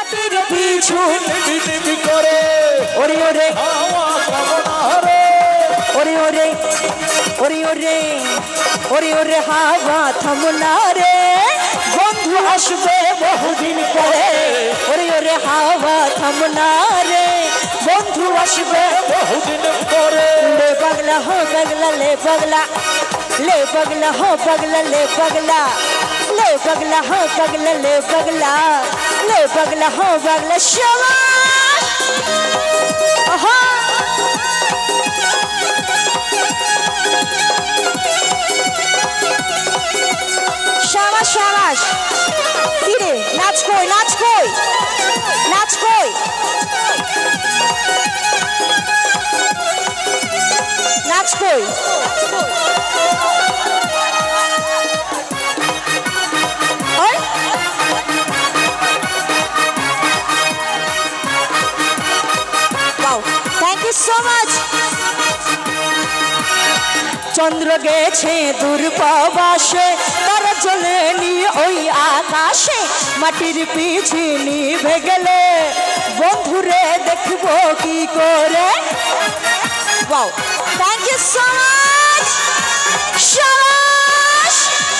হাতের পিছু টিপি করে। ওরে ওরে। ওরে ওরে। ওরে ওরে। ওরে ওরে হাওয়া থামনা রে। বন্ধু আসবে বহুদিন পরে। ওরে ওরে হাওয়া থামনা রে। বন্ধু আসবে বহুদিন পরে। লে পাগলা হো পাগলা লে পাগলা। লে পাগলা হো পাগলা লে পাগলা। लो बगला हो बगला लो बगला लो बगला हो बगला शवा শাবাশ শাবাশ কিরে নাচ কই নাচ চন্দ্র গেছে দূরপাবাসে, তারা চলে নি ওই আকাশে মাটির পিছি নিভে গেলে বন্ধুরে দেখব কি করে?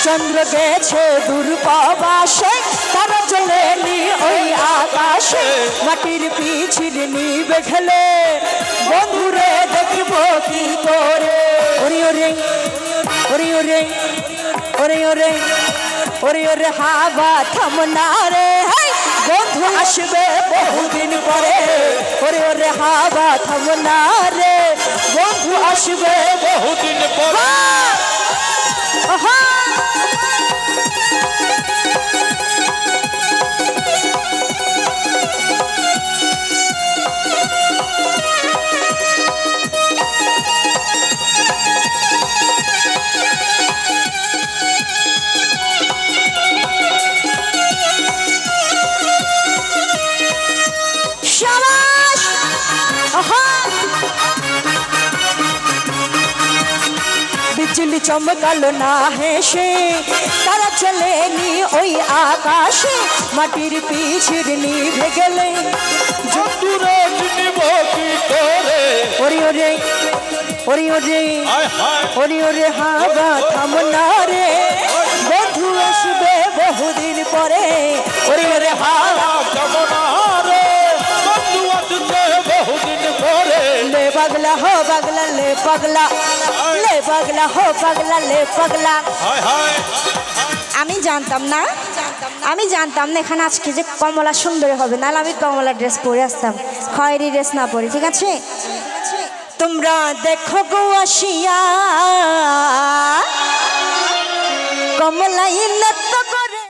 চন্দ্র গেছে দূরপাবাসে, তারা চলে নি ওই আকাশে মাটির পিছির নিবে খেলে বন্ধুরে দেখব কি করে? ওরে ওরে ওরে ওরে ওরে ওরে ওরে হাবা থামনা রে। বন্ধু আসবে বহুদিন পরে। ওরে ওরে হাবা থামনা রে। বন্ধু আসবে বহুদিন পরে। বিজলি চমকালো না হেসে তারা চলে নি ওই আকাশে মাটির পিছির নিভে গেলে। ওরে ওরে ওরে ওরে ওরে ওরে হাওয়া থামনা রে। বন্ধু আসবে বহুদিন পরে। ওরে ওরে পাগলা হো পাগলা লে পাগলা। লে পাগলা হো পাগলা লে পাগলা। আমি জানতাম না আমি জানতাম না এখানে আজকে যে কমলা সুন্দরী হবে। নাহলে আমি কমলা ড্রেস পরে আসতাম। খয়েরি ড্রেস না পরে ঠিক আছে? তোমরা দেখো গো আসিয়া। কমলাই